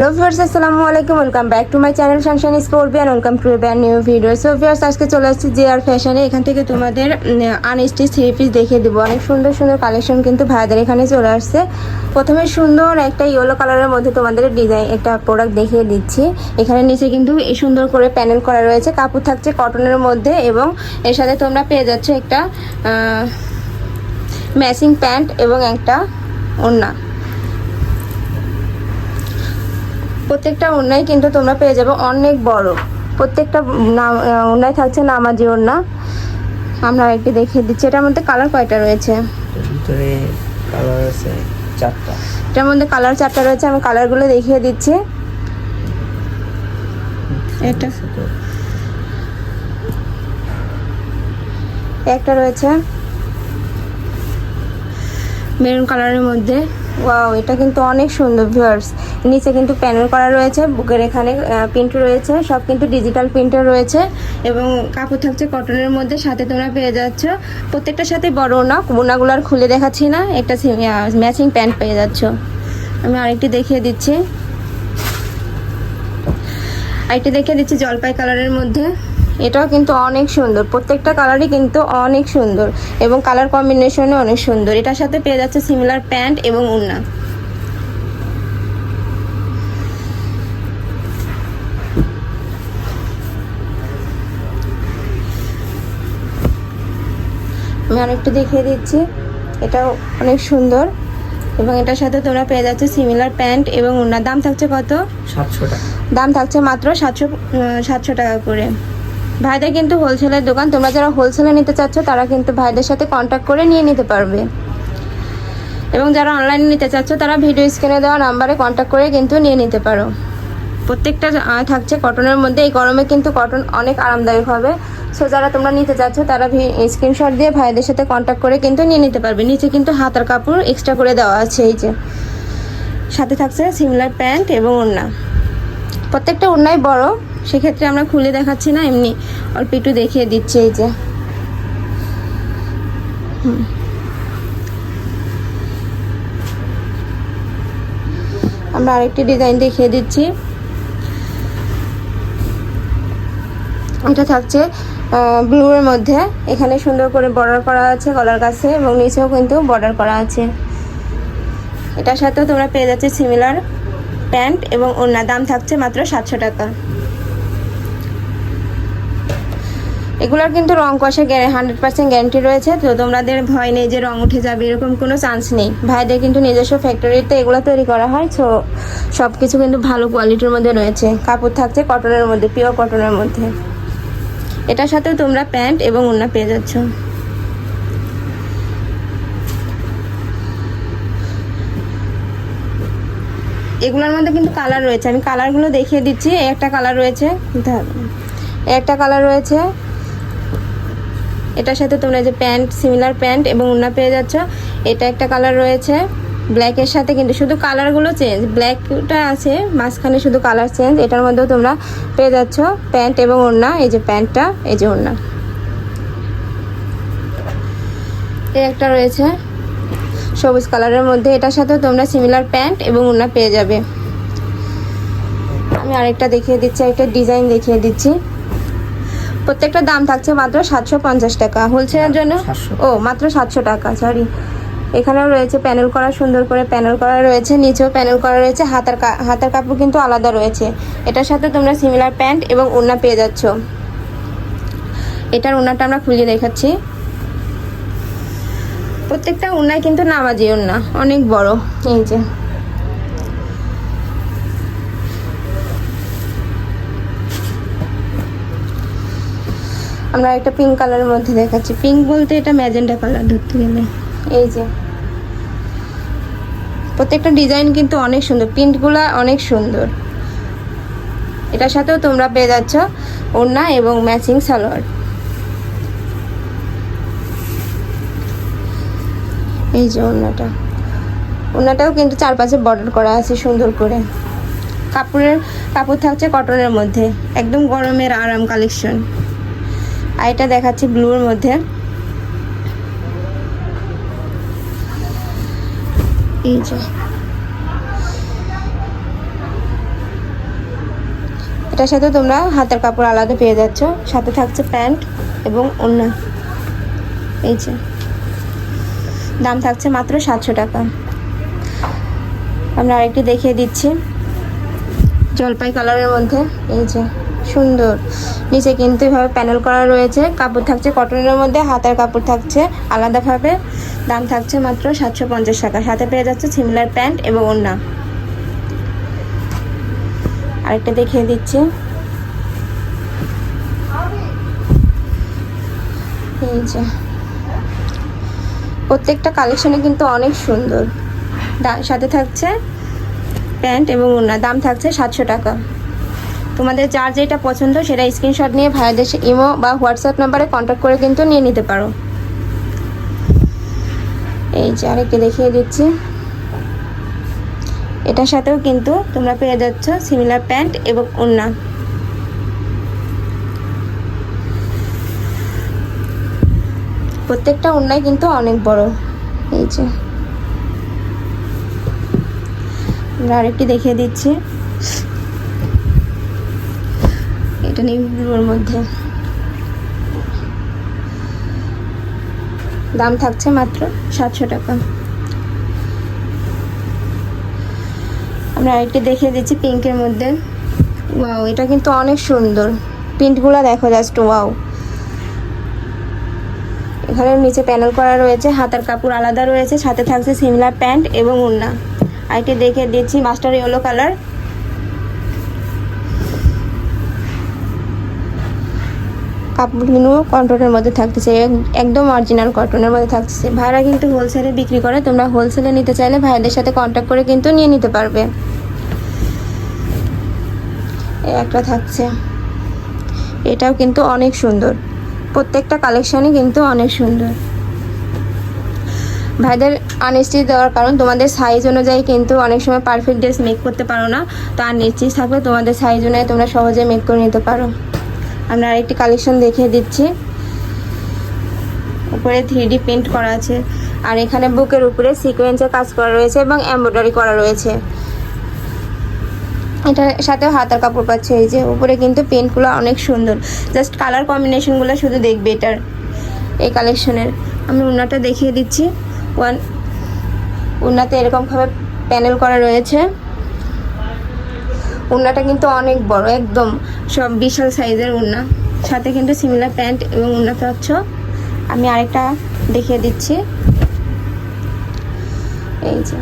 Hello viewers আসসালামু আলাইকুম welcome back to my channel শানশান sport welcome to brand new video so viewers আজকে চলে আসছি জে আর ফ্যাশনে এখান থেকে তোমাদের আনস্টিচ থ্রি পিস দেখিয়ে দেবো। অনেক সুন্দর সুন্দর কালেকশন কিন্তু ভাইদের এখানে চলে আসছে। প্রথমে সুন্দর একটা ইয়েলো কালারের মধ্যে তোমাদের ডিজাইন একটা প্রোডাক্ট দেখিয়ে দিচ্ছি। এখানে নিচে কিন্তু সুন্দর করে প্যানেল করা রয়েছে। কাপড় থাকছে কটনের মধ্যে এবং এর সাথে তোমরা পেয়ে যাচ্ছ একটা ম্যাচিং প্যান্ট এবং একটা ওড়না। প্রত্যেকটা ওড়নাই কিন্তু তোমরা পেয়ে যাবে অনেক বড়। প্রত্যেকটা নাম ওড়নায় থাকছে নামাজি ওড়না। আমরা একটু দেখিয়ে দিচ্ছি এটার মধ্যে কালার কয়টা রয়েছে? ভিতরে কালার আছে চারটা। এটার মধ্যে কালার চারটা রয়েছে আমি কালারগুলো দেখিয়ে দিচ্ছি। এটা। একটা রয়েছে। মেরুন কালারের মধ্যে। ওয়াও এটা কিন্তু অনেক সুন্দর ভিউয়ার্স নিচে কিন্তু প্যানেল করা রয়েছে, বুকের এখানে প্রিন্ট রয়েছে, সব কিন্তু ডিজিটাল প্রিন্টার রয়েছে এবং কাপড় থাকছে কটনের মধ্যে, সাথে তোমরা পেয়ে যাচ্ছ। প্রত্যেকটার সাথে বড় না বোনাগুলো আর খুলে দেখাচ্ছি না, একটা ম্যাচিং প্যান্ট পেয়ে যাচ্ছ। আমি আরেকটি দেখিয়ে দিচ্ছি। আরেকটি দেখিয়ে দিচ্ছি জলপাই কালারের মধ্যে। এটাও কিন্তু অনেক সুন্দর। প্রত্যেকটা কালারই কিন্তু অনেক সুন্দর এবং কালার কম্বিনেশনও অনেক সুন্দর। এটার সাথে পেয়ে যাচ্ছে সিমিলার প্যান্ট এবং উন্না আমি আরেকটু দেখিয়ে দিচ্ছি। এটাও অনেক সুন্দর এবং এটার সাথে তোমরা পেয়ে যাচ্ছে সিমিলার প্যান্ট এবং উন্নার দাম থাকছে কত? সাতশো টাকা। দাম থাকছে মাত্র সাতশো সাতশো টাকা করে। ভাইদের কিন্তু হোলসেলের দোকান। তোমরা যারা হোলসেলে নিতে চাচ্ছ, তারা কিন্তু ভাইদের সাথে কন্ট্যাক্ট করে নিয়ে নিতে পারবে। এবং যারা অনলাইনে নিতে চাচ্ছ, তারা ভিডিও স্ক্রিনে দেওয়া নাম্বারে কন্ট্যাক্ট করে কিন্তু নিয়ে নিতে পারো। প্রত্যেকটা থাকছে কটনের মধ্যে। এই গরমে কিন্তু কটন অনেক আরামদায়ক হবে। সো যারা তোমরা নিতে চাচ্ছ, তারা স্ক্রিনশট দিয়ে ভাইদের সাথে কন্ট্যাক্ট করে কিন্তু নিয়ে নিতে পারবে। নিচে কিন্তু হাতার কাপড় এক্সট্রা করে দেওয়া আছে, এই যে। সাথে থাকছে সিমিলার প্যান্ট এবং ওড়না। প্রত্যেকটা ওড়নাই বড়। সেক্ষেত্রে আমরা খুলে দেখাচ্ছি না, এমনি অল্প একটু দেখিয়ে দিচ্ছি এই যে। হুম। আমরা আরেকটি ডিজাইন দেখিয়ে দিচ্ছি। এটা থাকছে ব্লু এর মধ্যে। এখানে সুন্দর করে বর্ডার করা আছে গলার কাছে এবং নিচেও কিন্তু বর্ডার করা আছে। এটার সাথেও তোমরা পেয়ে যাচ্ছে সিমিলার প্যান্ট এবং ওড়না। দাম থাকছে মাত্র সাতশো টাকা। এগুলোর কিন্তু রং কষে হান্ড্রেড পার্সেন্ট গ্যারান্টি রয়েছে, তো তোমাদের ভয় নেই যে রং উঠে যাবে, এরকম কোনো চান্স নেই। ভাইদের কিন্তু নিজস্ব ফ্যাক্টরিতে এগুলো তৈরি করা হয়, তো সব কিছু কিন্তু ভালো কোয়ালিটির মধ্যে রয়েছে। কাপড় থাকছে কটনের মধ্যে পিওর কটনের মধ্যে। এটার সাথেও তোমরা প্যান্ট এবং ওড়না পেয়ে যাচ্ছ। এগুলোর মধ্যে কিন্তু কালার রয়েছে। আমি কালারগুলো দেখিয়ে দিচ্ছি, একটা কালার রয়েছে একটা কালার রয়েছে এটার সাথে তোমরা যে প্যান্ট সিমিলার প্যান্ট এবং ওড়না পেয়ে যাচ্ছ। এটা একটা কালার রয়েছে ব্ল্যাকের সাথে কিন্তু শুধু কালারগুলো চেঞ্জ ব্ল্যাকটা আছে, মাঝখানে শুধু কালার চেঞ্জ এটার মধ্যেও তোমরা পেয়ে যাচ্ছ প্যান্ট এবং ওড়না এই যে প্যান্টটা, এই যে ওড়না এই একটা রয়েছে, সবুজ কালারের মধ্যে, এটার সাথেও তোমরা সিমিলার প্যান্ট এবং ওড়না পেয়ে যাবে। আমি আরেকটা দেখিয়ে দিচ্ছি একটা ডিজাইন দেখিয়ে দিচ্ছি। প্রত্যেকটা দাম থাকছে মাত্র সাতশো পঞ্চাশ টাকা। হোলসেলের জন্য? 700 ও মাত্র সাতশো টাকা সরি এখানেও রয়েছে প্যানেল করা সুন্দর করে প্যানেল করা রয়েছে নিচেও প্যানেল করা রয়েছে হাতার হাতার কাপড় কিন্তু আলাদা রয়েছে। এটার সাথে তোমরা সিমিলার প্যান্ট এবং ওড়না পেয়ে যাচ্ছ। এটার ওড়নাটা আমরা খুলিয়ে দেখাচ্ছি। প্রত্যেকটা ওড়নায় কিন্তু নামাজি ওড়না অনেক বড় এই যে। আমরা একটা পিঙ্ক কালারের মধ্যে দেখাচ্ছি। পিঙ্ক বলতে এটা ম্যাজেন্ডা কালার ধরতে গেলে। এই যে। প্রত্যেকটা ডিজাইন কিন্তু অনেক সুন্দর। প্রিন্টগুলো অনেক সুন্দর। এটার সাথেও তোমরা পেয়ে যাচ্ছ ওড়না এবং ম্যাচিং সালোয়ার। এই যে ওড়নাটা। ওড়নাটাও কিন্তু চারপাশে বর্ডার করা আছে সুন্দর করে। কাপড়ের, কাপড় থাকছে কটনের মধ্যে। একদম গরমের আরাম কালেকশন আর এটা দেখাচ্ছি ব্লুর মধ্যে। এই যে। এটার সাথে তোমরা হাতের কাপড় আলাদা পেয়ে যাচ্ছ। সাথে থাকছে প্যান্ট এবং অন্য এই যে। দাম থাকছে মাত্র সাতশো টাকা। আমরা আরেকটি দেখিয়ে দিচ্ছি। জলপাই কালারের মধ্যে। এই যে। সুন্দর। নিচে কিন্তু এভাবে প্যানেল করা রয়েছে। কাপড় থাকছে কটনের মধ্যে, হাতার কাপড় থাকছে আলাদাভাবে। দাম থাকছে মাত্র সাতশো পঞ্চাশ টাকা। সাথে পেয়ে যাচ্ছে সিমিলার প্যান্ট এবং ওড়না। আরেকটা দেখিয়ে দিচ্ছি। এই যে। প্রত্যেকটা কালেকশনে কিন্তু অনেক সুন্দর। সাথে থাকছে প্যান্ট এবং ওড়না। দাম থাকছে সাতশো টাকা। তোমাদের যার যেটা পছন্দ সেটা স্ক্রিনশট নিয়ে ভাইয়াদের ইমো বা হোয়াটসঅ্যাপ নাম্বারে কন্ট্যাক্ট করে কিন্তু নিয়ে নিতে পারো। এই যে আরেকটি দেখিয়ে দিচ্ছি। এটার সাথেও কিন্তু তোমরা পেয়ে যাচ্ছ সিমিলার প্যান্ট এবং ওড়না। প্রত্যেকটা ওড়নাই কিন্তু অনেক বড়। এই যে। আরেকটি দেখিয়ে দিচ্ছি। এটা নেই ব্লুর মধ্যে। দাম থাকছে মাত্র সাতশো টাকা। আমরা আরেকটি দেখে দিচ্ছি পিঙ্কের মধ্যে। ওয়াও, এটা কিন্তু অনেক সুন্দর। প্রিন্টগুলো দেখো জাস্ট ওয়াও। এখানে নিচে প্যানেল করা রয়েছে, হাতার কাপড় আলাদা রয়েছে, সাথে থাকছে সিমলা প্যান্ট এবং ওড়না। আরেকটি দেখে দিচ্ছি মাস্টার ইয়েলো কালার। কাপড়গুলো কটনের মধ্যে থাকতেছে, এক- একদম অরিজিনাল কটনের মধ্যে থাকতেছে। ভাইরা কিন্তু হোলসেলে বিক্রি করে, তোমরা হোলসেলে নিতে চাইলে ভাইদের সাথে কন্ট্যাক্ট করে কিন্তু নিয়ে নিতে পারবে। একটা থাকছে। এটাও কিন্তু অনেক সুন্দর। প্রত্যেকটা কালেকশনই কিন্তু অনেক সুন্দর। ভাইদের আনস্টিচ দেওয়ার কারণ, তোমাদের সাইজ অনুযায়ী কিন্তু অনেক সময় পারফেক্ট ড্রেস মেক করতে পারো না। তো নিশ্চিত থাকলে তোমাদের সাইজ অনুযায়ী তোমরা সহজে মেক করে নিতে পারো। আমরা আরেকটি কালেকশন দেখিয়ে দিচ্ছি। উপরে থ্রি প্রিন্ট করা আছে। আর এখানে বুকের উপরে সিকোয়েন্সের কাজ করা রয়েছে এবং এমব্রয়ডারি করা রয়েছে। এটার সাথেও হাতার কাপড় পাচ্ছে, এই যে উপরে কিন্তু প্রিন্টগুলো অনেক সুন্দর। জাস্ট কালার কম্বিনেশনগুলো শুধু দেখবে এটার, এই কালেকশনের আমি উন্নাটা দেখিয়ে দিচ্ছি। ওয়ান উন্নাতে এরকমভাবে প্যানেল করা রয়েছে। উন্নাটা কিন্তু অনেক বড়, একদম। সব বিশাল সাইজের উন্না। সাথে কিন্তু সিমিলার প্যান্ট এবং উন্না পাচ্ছ। আমি আরেকটা দেখিয়ে দিচ্ছি। এই যে।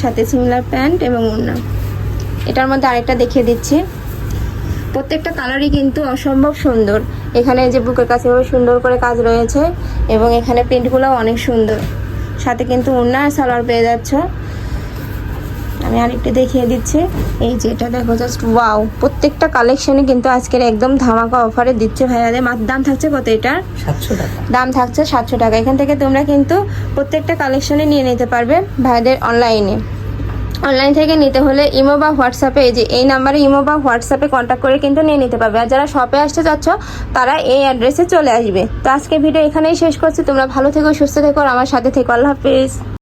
সাথে সিমিলার প্যান্ট এবং ওড়না এটার মধ্যে আরেকটা দেখিয়ে দিচ্ছি। প্রত্যেকটা কালারই কিন্তু অসম্ভব সুন্দর। এখানে যে বুকের কাছে সুন্দর করে কাজ রয়েছে এবং এখানে প্রিন্টগুলো অনেক সুন্দর। সাথে কিন্তু ওড়না আর সালোয়ার পেয়ে যাচ্ছ। আমি আরেকটি দেখিয়ে দিচ্ছি। এই যে এটা দেখো জাস্ট ওয়াও প্রত্যেকটা কালেকশনে কিন্তু আজকের একদম ধামাকা অফারে দিচ্ছে ভাইয়াদের দাম থাকছে কত এটার? সাতশো টাকা। দাম থাকছে সাতশো টাকা। এখান থেকে তোমরা কিন্তু প্রত্যেকটা কালেকশনে নিয়ে নিতে পারবে ভাইদের অনলাইনে অনলাইন থেকে নিতে হলে ইমো বা হোয়াটসঅ্যাপে এই যে এই নাম্বারে ইমো বা হোয়াটসঅ্যাপে কন্ট্যাক্ট করে কিন্তু নিয়ে নিতে পারবে। আর যারা শপে আসতে চাচ্ছ তারা এই অ্যাড্রেসে চলে আসবে। তো আজকে ভিডিও এখানেই শেষ করছি। তোমরা ভালো থেকো সুস্থ থেকো আর আমার সাথে থেকো। আল্লাহ হাফিজ।